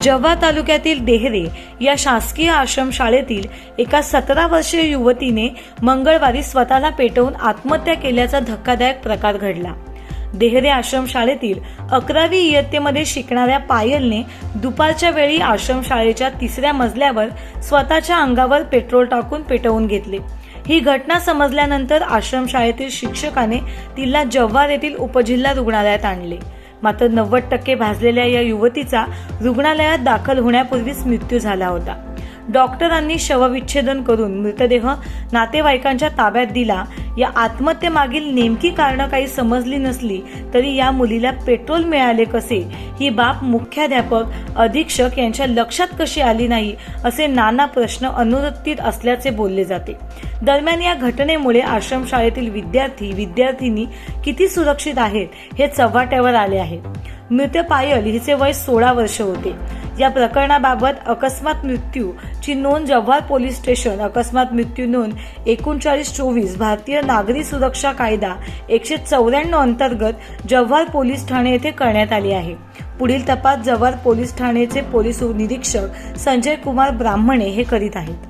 जव्हा तालुक्यातील देहरे या शासकीय आश्रमशाळेतील एका सतरा वर्षीय युवतीने मंगळवारी स्वतःला पेटवून आत्महत्या केल्याचा धक्कादायक प्रकार घडला. देहरे आश्रमशाळेतील अकरावी इयत्तेमध्ये शिकणाऱ्या पायलने दुपारच्या वेळी आश्रमशाळेच्या तिसऱ्या मजल्यावर स्वतःच्या अंगावर पेट्रोल टाकून पेटवून घेतले. ही घटना समजल्यानंतर आश्रमशाळेतील शिक्षकाने तिला जव्हार येथील उपजिल्हा रुग्णालयात आणले. मात्र नव्वद टक्के भाजलेल्या या युवतीचा रुग्णालयात दाखल होण्यापूर्वीच मृत्यू झाला होता. डॉक्टरांनी शवविच्छेदन करून मृतदेह नातेवाईकांच्या ताब्यात दिला. या आत्महत्येमागील नेमकी कारणं काही समजली नसली तरी या मुलीला पेट्रोल मिळाले कसे? ही बाब मुख्याध्यापक अधीक्षक यांच्या लक्षात कशी आली नाही असे नाना प्रश्न अनुत्तरित असल्याचे बोलले जाते. दरम्यान या घटनेमुळे आश्रमशाळेतील विद्यार्थी विद्यार्थिनी किती सुरक्षित आहेत हे चव्हाट्यावर आले आहे. मृत पायल हिचे वय सोळा वर्ष होते. या प्रकरणाबाबत अकस्मात मृत्यू ची नोंद जव्हार पोलीस स्टेशन अकस्मात मृत्यू नोंद एकोणचाळीस चोवीस भारतीय नागरी सुरक्षा कायदा एकशे चौऱ्याण्णव अंतर्गत जव्हार पोलीस ठाणे येथे करण्यात आली आहे. पुढील तपास जव्हार पोलीस ठाणेचे पोलीस निरीक्षक संजय कुमार ब्राह्मणे हे करीत आहेत.